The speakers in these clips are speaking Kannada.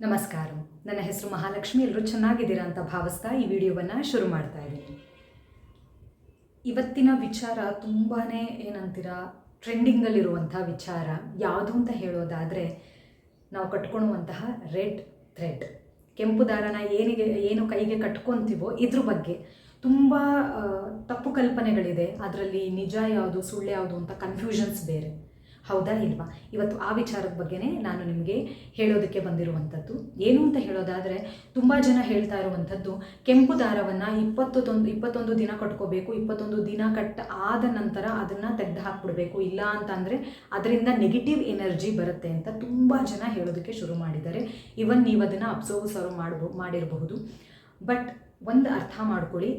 ನಮಸ್ಕಾರ. ನನ್ನ ಹೆಸರು ಮಹಾಲಕ್ಷ್ಮಿ. ಎಲ್ಲರೂ ಚೆನ್ನಾಗಿದ್ದೀರಾ ಅಂತ ಭಾವಿಸ್ತಾ ಈ ವಿಡಿಯೋವನ್ನು ಶುರು ಮಾಡ್ತಾ ಇದ್ದೀನಿ. ಇವತ್ತಿನ ವಿಚಾರ ತುಂಬಾ ಏನಂತೀರಾ, ಟ್ರೆಂಡಿಂಗಲ್ಲಿರುವಂಥ ವಿಚಾರ. ಯಾವುದು ಅಂತ ಹೇಳೋದಾದರೆ, ನಾವು ಕಟ್ಕೊಳ್ಳುವಂತಹ ರೆಡ್ ಥ್ರೆಡ್. ಕೆಂಪು ದಾರನ ಏನಿಗೆ, ಏನು ಕೈಗೆ ಕಟ್ಕೊತೀವೋ ಇದ್ರ ಬಗ್ಗೆ ತುಂಬ ತಪ್ಪು ಕಲ್ಪನೆಗಳಿದೆ. ಅದರಲ್ಲಿ ನಿಜ ಯಾವುದು, ಸುಳ್ಳು ಯಾವುದು ಅಂತ ಕನ್ಫ್ಯೂಷನ್ಸ್ ಬೇರೆ. ಹೌದಾ ಇಲ್ವಾ? ಇವತ್ತು ಆ ವಿಚಾರದ ಬಗ್ಗೆನೇ ನಾನು ನಿಮಗೆ ಹೇಳೋದಕ್ಕೆ ಬಂದಿರುವಂಥದ್ದು. ಏನು ಅಂತ ಹೇಳೋದಾದರೆ, ತುಂಬ ಜನ ಹೇಳ್ತಾ ಇರುವಂಥದ್ದು, ಕೆಂಪು ದಾರವನ್ನು ಇಪ್ಪತ್ತೊಂದು ಇಪ್ಪತ್ತೊಂದು ದಿನ ಕಟ್ಕೋಬೇಕು, ಇಪ್ಪತ್ತೊಂದು ದಿನ ಕಟ್ಟ ಆದ ನಂತರ ಅದನ್ನು ತೆಗೆದು ಹಾಕ್ಬಿಡ್ಬೇಕು. ಇಲ್ಲ ಅಂತಂದರೆ ಅದರಿಂದ ನೆಗೆಟಿವ್ ಎನರ್ಜಿ ಬರುತ್ತೆ ಅಂತ ತುಂಬ ಜನ ಹೇಳೋದಕ್ಕೆ ಶುರು ಮಾಡಿದ್ದಾರೆ. ಇವನ್ ನೀವು ಅದನ್ನು ಅಬ್ಸರ್ವ್ ಸರ್ವ್ ಮಾಡ್ಬೋ, ಮಾಡಿರಬಹುದು. ಬಟ್ ಒಂದು ಅರ್ಥ ಮಾಡ್ಕೊಳ್ಳಿ,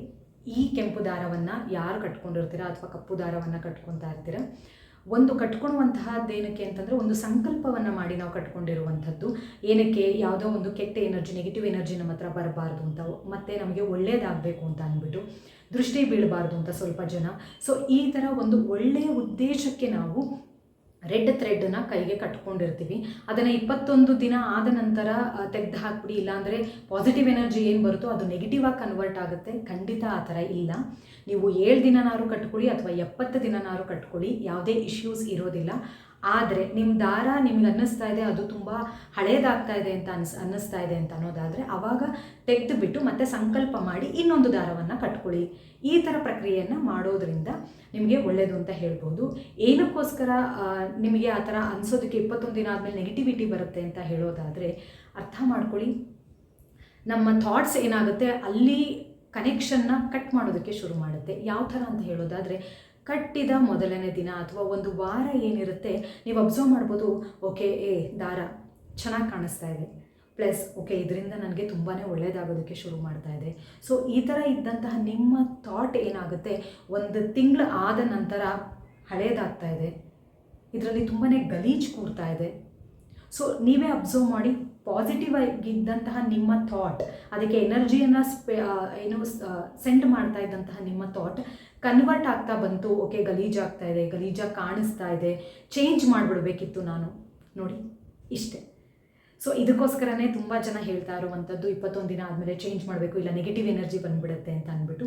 ಈ ಕೆಂಪು ದಾರವನ್ನು ಯಾರು ಕಟ್ಕೊಂಡಿರ್ತೀರ ಅಥವಾ ಕಪ್ಪು ದಾರವನ್ನು ಕಟ್ಕೊತಾ ಇರ್ತೀರ? ಒಂದು ಕಟ್ಕೊಳ್ಳುವಂತಹದ್ದು ಏನಕ್ಕೆ ಅಂತಂದರೆ ಒಂದು ಸಂಕಲ್ಪವನ್ನು ಮಾಡಿ ನಾವು ಕಟ್ಕೊಂಡಿರುವಂಥದ್ದು. ಏನಕ್ಕೆ? ಯಾವುದೋ ಒಂದು ಕೆಟ್ಟ ಎನರ್ಜಿ ನೆಗೆಟಿವ್ ಎನರ್ಜಿ ನಮ್ಮ ಹತ್ರ ಬರಬಾರ್ದು ಅಂತ. ಮತ್ತು ನಮಗೆ ಒಳ್ಳೆಯದಾಗಬೇಕು ಅಂತ ಅಂದ್ಬಿಟ್ಟು ದೃಷ್ಟಿ ಬೀಳಬಾರ್ದು ಅಂತ ಸ್ವಲ್ಪ ಜನ. ಸೊ ಈ ಥರ ಒಂದು ಒಳ್ಳೆಯ ಉದ್ದೇಶಕ್ಕೆ ನಾವು ರೆಡ್ ಥ್ರೆಡ್ನ ಕೈಗೆ ಕಟ್ಕೊಂಡಿರ್ತೀವಿ. ಅದನ್ನು ಇಪ್ಪತ್ತೊಂದು ದಿನ ಆದ ನಂತರ ತೆಗೆದು ಹಾಕ್ಬಿಡಿ, ಇಲ್ಲಾಂದರೆ ಪಾಸಿಟಿವ್ ಎನರ್ಜಿ ಏನು ಬರುತ್ತೋ ಅದು ನೆಗೆಟಿವ್ ಆಗಿ ಕನ್ವರ್ಟ್ ಆಗುತ್ತೆ. ಖಂಡಿತ ಆ ಥರ ಇಲ್ಲ. ನೀವು ಏಳು ದಿನನಾರು ಕಟ್ಕೊಳ್ಳಿ ಅಥವಾ ಎಪ್ಪತ್ತು ದಿನನಾರು ಕಟ್ಕೊಳ್ಳಿ. ಯಾವುದೇ ಇಶ್ಯೂಸ್ ಇರೋದಿಲ್ಲ. ಆದರೆ ನಿಮ್ಮ ದಾರ ನಿಮ್ಗೆ ಅನ್ನಿಸ್ತಾ ಇದೆ, ಅದು ತುಂಬ ಹಳೇದಾಗ್ತಾ ಇದೆ ಅಂತ ಅನ್ಸ್, ಅನ್ನಿಸ್ತಾ ಇದೆ ಅಂತ ಅನ್ನೋದಾದರೆ ಆವಾಗ ತೆಗೆದು ಬಿಟ್ಟು ಮತ್ತೆ ಸಂಕಲ್ಪ ಮಾಡಿ ಇನ್ನೊಂದು ದಾರವನ್ನು ಕಟ್ಕೊಳ್ಳಿ. ಈ ಥರ ಪ್ರಕ್ರಿಯೆಯನ್ನು ಮಾಡೋದ್ರಿಂದ ನಿಮಗೆ ಒಳ್ಳೆಯದು ಅಂತ ಹೇಳ್ಬೋದು. ಏನಕ್ಕೋಸ್ಕರ ನಿಮಗೆ ಆ ಥರ ಅನಿಸೋದಕ್ಕೆ ಇಪ್ಪತ್ತೊಂದು ದಿನ ಆದಮೇಲೆ ನೆಗೆಟಿವಿಟಿ ಬರುತ್ತೆ ಅಂತ ಹೇಳೋದಾದರೆ ಅರ್ಥ ಮಾಡ್ಕೊಳ್ಳಿ. ನಮ್ಮ ಥಾಟ್ಸ್ ಏನಾಗುತ್ತೆ, ಅಲ್ಲಿ ಕನೆಕ್ಷನ್ನ ಕಟ್ ಮಾಡೋದಕ್ಕೆ ಶುರು ಮಾಡುತ್ತೆ. ಯಾವ ಥರ ಅಂತ ಹೇಳೋದಾದರೆ ಕಟ್ಟಿದ ಮೊದಲನೇ ದಿನ ಅಥವಾ ಒಂದು ವಾರ ಏನಿರುತ್ತೆ, ನೀವು ಅಬ್ಸರ್ವ್ ಮಾಡ್ಬೋದು, ಓಕೆ, ಏ, ದಾರ, ಚೆನ್ನಾಗಿ ಕಾಣಿಸ್ತಾ ಇದೆ. ಪ್ಲಸ್ ಓಕೆ, ಇದರಿಂದ ನನಗೆ ತುಂಬಾ ಒಳ್ಳೆಯದಾಗೋದಕ್ಕೆ ಶುರು ಮಾಡ್ತಾ ಇದೆ. ಸೊ ಈ ಥರ ಇದ್ದಂತಹ ನಿಮ್ಮ ಥಾಟ್ ಏನಾಗುತ್ತೆ, ಒಂದು ತಿಂಗಳು ಆದ ನಂತರ ಹಳೇದಾಗ್ತಾ ಇದೆ. ಇದರಲ್ಲಿ ತುಂಬಾ ಗಲೀಜು ಕೂರ್ತಾ ಇದೆ. ಸೊ ನೀವೇ ಅಬ್ಸರ್ವ್ ಮಾಡಿ ಪಾಸಿಟಿವ್ ಆಗಿದ್ದಂತಹ ನಿಮ್ಮ ಥಾಟ್ ಅದಕ್ಕೆ ಎನರ್ಜಿಯನ್ನು ಸ್ಪೆ ಏನು ಸೆಂಡ್ ಮಾಡ್ತಾ ಇದ್ದಂತಹ ನಿಮ್ಮ ಥಾಟ್ ಕನ್ವರ್ಟ್ ಆಗ್ತಾ ಬಂತು. ಓಕೆ ಗಲೀಜಾಗ್ತಾ ಇದೆ ಗಲೀಜಾಗಿ ಕಾಣಿಸ್ತಾ ಇದೆ. ಚೇಂಜ್ ಮಾಡಿಬಿಡ್ಬೇಕಿತ್ತು ನಾನು. ನೋಡಿ, ಇಷ್ಟೇ. ಸೊ ಇದಕ್ಕೋಸ್ಕರನೇ ತುಂಬ ಜನ ಹೇಳ್ತಾ ಇರುವಂಥದ್ದು ಇಪ್ಪತ್ತೊಂದು ದಿನ ಆದಮೇಲೆ ಚೇಂಜ್ ಮಾಡಬೇಕು, ಇಲ್ಲ ನೆಗೆಟಿವ್ ಎನರ್ಜಿ ಬಂದುಬಿಡುತ್ತೆ ಅಂತ ಅಂದ್ಬಿಟ್ಟು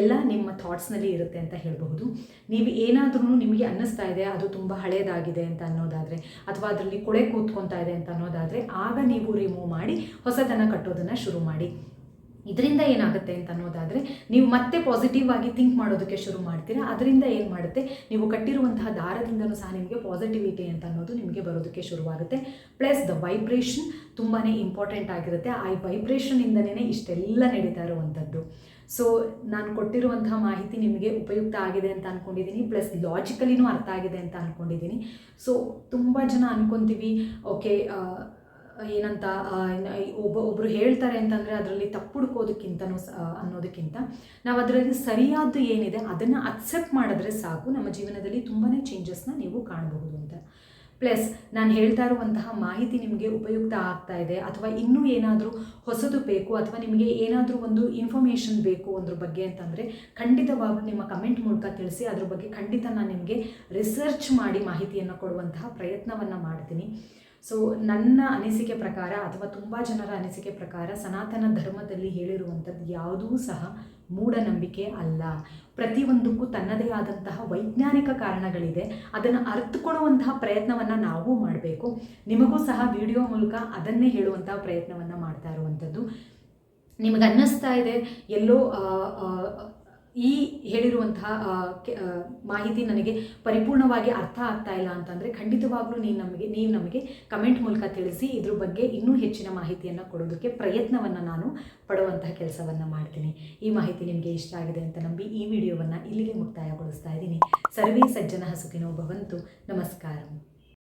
ಎಲ್ಲ ನಿಮ್ಮ ಥಾಟ್ಸ್ನಲ್ಲಿ ಇರುತ್ತೆ ಅಂತ ಹೇಳಬಹುದು. ನೀವು ಏನಾದ್ರೂ ನಿಮಗೆ ಅನ್ನಿಸ್ತಾ ಇದೆ, ಅದು ತುಂಬ ಹಳೇದಾಗಿದೆ ಅಂತ ಅನ್ನೋದಾದರೆ, ಅಥವಾ ಅದರಲ್ಲಿ ಕೊಳೆ ಕೂತ್ಕೊತಾ ಇದೆ ಅಂತ ಅನ್ನೋದಾದರೆ, ಆಗ ನೀವು ರಿಮೂವ್ ಮಾಡಿ ಹೊಸದನ್ನು ಕಟ್ಟೋದನ್ನು ಶುರು ಮಾಡಿ. ಇದರಿಂದ ಏನಾಗುತ್ತೆ ಅಂತ ಅನ್ನೋದಾದರೆ, ನೀವು ಮತ್ತೆ ಪಾಸಿಟಿವ್ ಆಗಿ ಥಿಂಕ್ ಮಾಡೋದಕ್ಕೆ ಶುರು ಮಾಡ್ತೀರಾ, ಅದರಿಂದ ಏನು ಮಾಡುತ್ತೆ, ನೀವು ಕಟ್ಟಿರುವಂತಹ ದಾರದಿಂದನೂ ಸಹ ನಿಮಗೆ ಪಾಸಿಟಿವಿಟಿ ಅಂತ ಅನ್ನೋದು ನಿಮಗೆ ಬರೋದಕ್ಕೆ ಶುರುವಾಗುತ್ತೆ. ಪ್ಲಸ್ ದ ವೈಬ್ರೇಷನ್ ತುಂಬಾ ಇಂಪಾರ್ಟೆಂಟ್ ಆಗಿರುತ್ತೆ. ಆ ವೈಬ್ರೇಷನಿಂದನೇ ಇಷ್ಟೆಲ್ಲ ನಡೀತಾ ಇರುವಂಥದ್ದು ಸೊ ನಾನು ಕೊಟ್ಟಿರುವಂತಹ ಮಾಹಿತಿ ನಿಮಗೆ ಉಪಯುಕ್ತ ಆಗಿದೆ ಅಂತ ಅಂದ್ಕೊಂಡಿದ್ದೀನಿ ಪ್ಲಸ್ ಲಾಜಿಕಲಿನೂ ಅರ್ಥ ಆಗಿದೆ ಅಂತ ಅಂದ್ಕೊಂಡಿದ್ದೀನಿ ಸೊ ತುಂಬ ಜನ ಅನ್ಕೊತೀವಿ ಓಕೆ ಏನಂತ ಒಬ್ಬ ಒಬ್ಬರು ಹೇಳ್ತಾರೆ ಅಂತಂದರೆ ಅದರಲ್ಲಿ ತಪ್ಪು ಅನ್ನೋದಕ್ಕಿಂತ ನಾವು ಅದರಲ್ಲಿ ಸರಿಯಾದ್ದು ಏನಿದೆ ಅದನ್ನು ಅಕ್ಸೆಪ್ಟ್ ಮಾಡಿದ್ರೆ ಸಾಕು. ನಮ್ಮ ಜೀವನದಲ್ಲಿ ತುಂಬಾ ಚೇಂಜಸ್ನ ನೀವು ಕಾಣಬಹುದು ಅಂತ. ಪ್ಲಸ್ ನಾನು ಹೇಳ್ತಾ ಇರುವಂತಹ ಮಾಹಿತಿ ನಿಮಗೆ ಉಪಯುಕ್ತ ಆಗ್ತಾ ಇದೆ. ಅಥವಾ ಇನ್ನೂ ಏನಾದರೂ ಹೊಸದು ಬೇಕು, ಅಥವಾ ನಿಮಗೆ ಏನಾದರೂ ಒಂದು ಇನ್ಫಾರ್ಮೇಷನ್ ಬೇಕು ಅದ್ರ ಬಗ್ಗೆ ಅಂತಂದರೆ ಖಂಡಿತವಾಗ್ಲೂ ನಿಮ್ಮ ಕಮೆಂಟ್ ಮೂಲಕ ತಿಳಿಸಿ, ಅದ್ರ ಬಗ್ಗೆ ಖಂಡಿತ ನಾನು ನಿಮಗೆ ರಿಸರ್ಚ್ ಮಾಡಿ ಮಾಹಿತಿಯನ್ನು ಕೊಡುವಂತಹ ಪ್ರಯತ್ನವನ್ನು ಮಾಡ್ತೀನಿ. ಸೊ ನನ್ನ ಅನಿಸಿಕೆ ಪ್ರಕಾರ ಅಥವಾ ತುಂಬ ಜನರ ಅನಿಸಿಕೆ ಪ್ರಕಾರ ಸನಾತನ ಧರ್ಮದಲ್ಲಿ ಹೇಳಿರುವಂಥದ್ದು ಯಾವುದೂ ಸಹ ಮೂಢನಂಬಿಕೆ ಅಲ್ಲ. ಪ್ರತಿಯೊಂದಕ್ಕೂ ತನ್ನದೇ ಆದಂತಹ ವೈಜ್ಞಾನಿಕ ಕಾರಣಗಳಿದೆ. ಅದನ್ನು ಅರ್ಥಕೊಳ್ಳುವಂತಹ ಪ್ರಯತ್ನವನ್ನು ನಾವು ಮಾಡಬೇಕು. ನಿಮಗೂ ಸಹ ವಿಡಿಯೋ ಮೂಲಕ ಅದನ್ನೇ ಹೇಳುವಂತಹ ಪ್ರಯತ್ನವನ್ನು ಮಾಡ್ತಾ ಇರುವಂಥದ್ದು. ನಿಮಗೆ ಅನ್ನಿಸ್ತಾ ಇದೆ, ಎಲ್ಲೋ ಈ ಹೇಳಿರುವಂತಹ ಮಾಹಿತಿ ನನಗೆ ಪರಿಪೂರ್ಣವಾಗಿ ಅರ್ಥ ಆಗ್ತಾ ಇಲ್ಲ ಅಂತಂದರೆ ಖಂಡಿತವಾಗ್ಲೂ ನೀವು ನಮಗೆ ನೀವು ನಮಗೆ ಕಮೆಂಟ್ ಮೂಲಕ ತಿಳಿಸಿ ಇದ್ರ ಬಗ್ಗೆ ಇನ್ನೂ ಹೆಚ್ಚಿನ ಮಾಹಿತಿಯನ್ನು ಕೊಡೋದಕ್ಕೆ ಪ್ರಯತ್ನವನ್ನು ನಾನು ಪಡುವಂತಹ ಕೆಲಸವನ್ನು ಮಾಡ್ತೀನಿ. ಈ ಮಾಹಿತಿ ನಿಮಗೆ ಇಷ್ಟ ಆಗಿದೆ ಅಂತ ನಂಬಿ ಈ ವಿಡಿಯೋವನ್ನು ಇಲ್ಲಿಗೆ ಮುಕ್ತಾಯಗೊಳಿಸ್ತಾ ಇದ್ದೀನಿ. ಸರ್ವೇ ಸಜ್ಜನ ಹಸುಕಿನೋ ಭವಂತು. ನಮಸ್ಕಾರ.